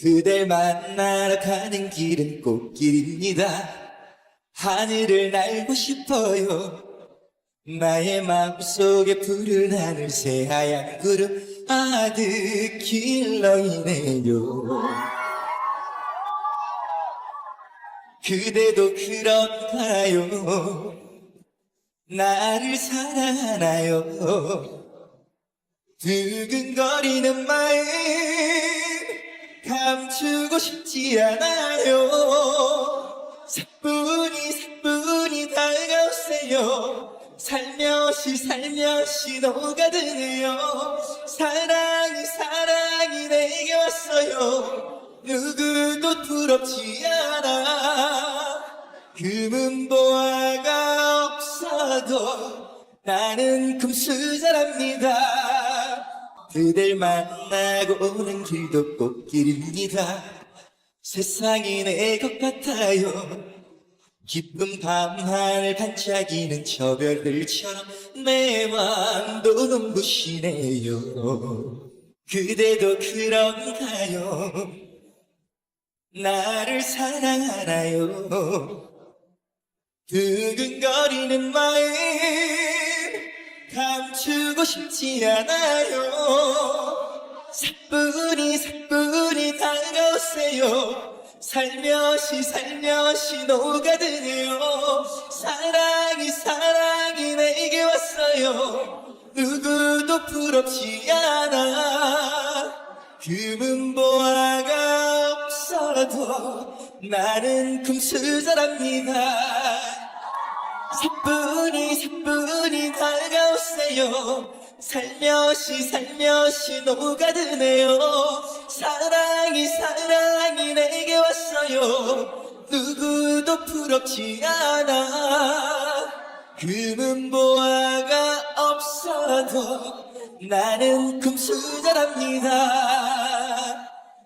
그댈 만나러 가는 길은 꽃길입니다. 하늘을 날고 싶어요. 나의 마음속에 푸른 하늘 새하얀 구름 아득길러이네요. 그대도 그런가요? 나를 사랑하나요? 두근거리는 마음 감추고 싶지 않아요. 사뿐히 사뿐히 다가오세요. 살며시 살며시 녹아드네요. 사랑이 사랑이 내게 왔어요. 누구도 부럽지 않아. 금은보화가 없어도 나는 금수저랍니다 그댈 만나고 오는 길도 꽃길입니다. 세상이 내 것 같아요. 기쁜 밤하늘 반짝이는 저 별들처럼 내 마음도 눈부시네요. 그대도 그런가요? 나를 사랑하나요? 두근거리는 마음 감추고 싶지 않아요. 사뿐히 사뿐히 다가오세요. 살며시 살며시 녹아드네요. 사랑이 사랑이 내게 왔어요. 누구도 부럽지 않아. 금은보화가 없어도 나는 금수저랍니다. 사뿐히 사뿐히 다 가오세요. 살며시 살며시 녹아드네요. 사랑이 사랑이 내게 왔어요. 누구도 부럽지 않아. 금은보화가 없어도 나는 금수저랍니다.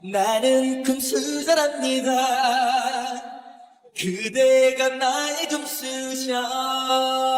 나는 금수저랍니다. 그대가 나의 금수저